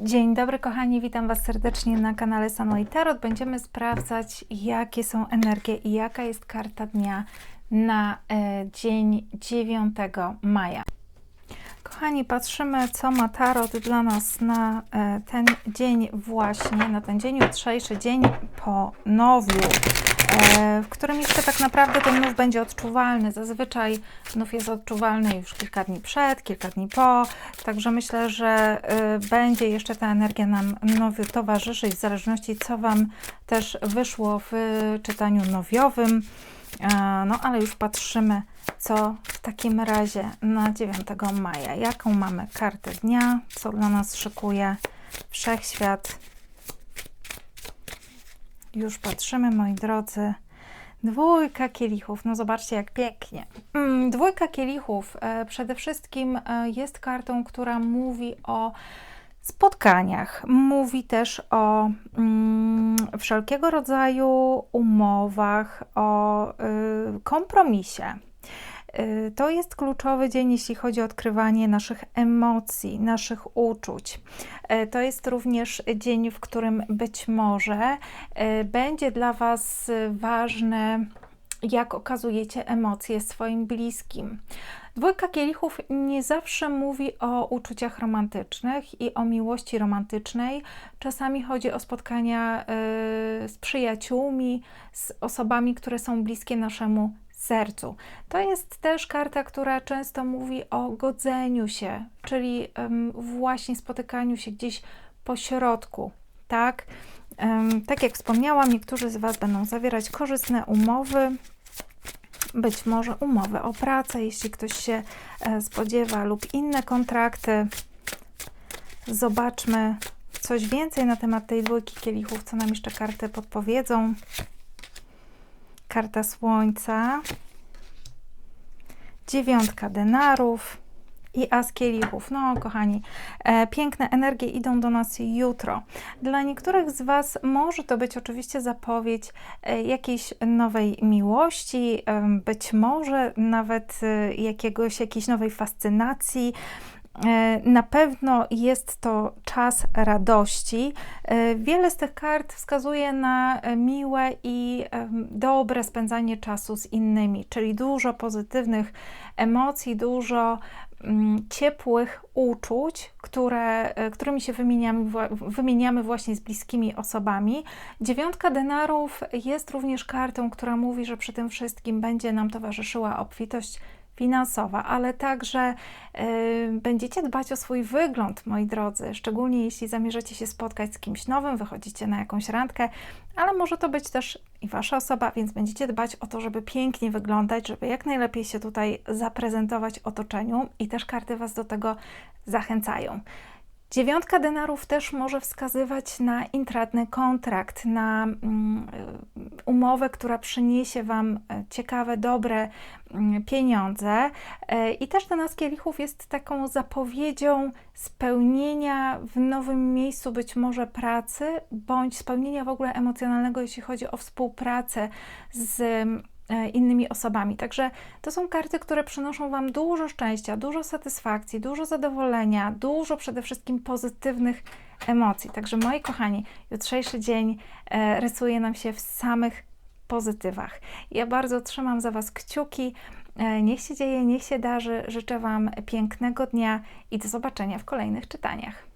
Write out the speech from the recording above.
Dzień dobry kochani, witam Was serdecznie na kanale Sunway Tarot. Będziemy sprawdzać jakie są energie i jaka jest karta dnia na e, dzień 9 maja. Kochani, patrzymy co ma Tarot dla nas na e, ten dzień właśnie, na ten dzień jutrzejszy, dzień po nowiu, w którym jeszcze tak naprawdę ten nów będzie odczuwalny. Zazwyczaj nów jest odczuwalny już kilka dni przed, kilka dni po, także myślę, że e, będzie jeszcze ta energia nam nowiu towarzyszyć, w zależności co Wam też wyszło w czytaniu nowiowym. E, No ale już patrzymy, co w takim razie na 9 maja. Jaką mamy kartę dnia, co dla nas szykuje wszechświat. Już patrzymy, moi drodzy. Dwójka kielichów, no zobaczcie jak pięknie. Mm, Dwójka kielichów e, przede wszystkim e, jest kartą, która mówi o spotkaniach. Mówi też o mm, wszelkiego rodzaju umowach, o y, kompromisie. Y, To jest kluczowy dzień, jeśli chodzi o odkrywanie naszych emocji, naszych uczuć. Y, To jest również dzień, w którym być może y, będzie dla Was ważne, jak okazujecie emocje swoim bliskim. Dwójka kielichów nie zawsze mówi o uczuciach romantycznych i o miłości romantycznej. Czasami chodzi o spotkania z przyjaciółmi, z osobami, które są bliskie naszemu sercu. To jest też karta, która często mówi o godzeniu się, czyli właśnie spotykaniu się gdzieś po środku, tak? Tak jak wspomniałam, niektórzy z Was będą zawierać korzystne umowy, być może umowy o pracę, jeśli ktoś się e, spodziewa, lub inne kontrakty. Zobaczmy coś więcej na temat tej dwójki kielichów, co nam jeszcze karty podpowiedzą. Karta słońca, dziewiątka denarów i as kielichów. No, kochani, e, piękne energie idą do nas jutro. Dla niektórych z Was może to być oczywiście zapowiedź e, jakiejś nowej miłości, e, być może nawet e, jakiegoś, jakiejś nowej fascynacji. E, Na pewno jest to czas radości. E, Wiele z tych kart wskazuje na e, miłe i dobre spędzanie czasu z innymi, czyli dużo pozytywnych emocji, dużo mm, ciepłych uczuć, które, którymi się wymieniamy, wymieniamy właśnie z bliskimi osobami. Dziewiątka denarów jest również kartą, która mówi, że przy tym wszystkim będzie nam towarzyszyła obfitość finansowa, ale także y, będziecie dbać o swój wygląd, moi drodzy, szczególnie jeśli zamierzacie się spotkać z kimś nowym, wychodzicie na jakąś randkę, ale może to być też i wasza osoba, więc będziecie dbać o to, żeby pięknie wyglądać, żeby jak najlepiej się tutaj zaprezentować otoczeniu i też karty was do tego zachęcają. Dziewiątka denarów też może wskazywać na intratny kontrakt, na mm, y, umowę, która przyniesie Wam e, ciekawe, dobre mm, pieniądze. E, I też ten as kielichów jest taką zapowiedzią spełnienia w nowym miejscu, być może pracy, bądź spełnienia w ogóle emocjonalnego, jeśli chodzi o współpracę z e, innymi osobami. Także to są karty, które przynoszą Wam dużo szczęścia, dużo satysfakcji, dużo zadowolenia, dużo przede wszystkim pozytywnych emocji. Także moi kochani, jutrzejszy dzień e, rysuje nam się w samych pozytywach. Ja bardzo trzymam za Was kciuki. E, Niech się dzieje, niech się darzy. Życzę Wam pięknego dnia i do zobaczenia w kolejnych czytaniach.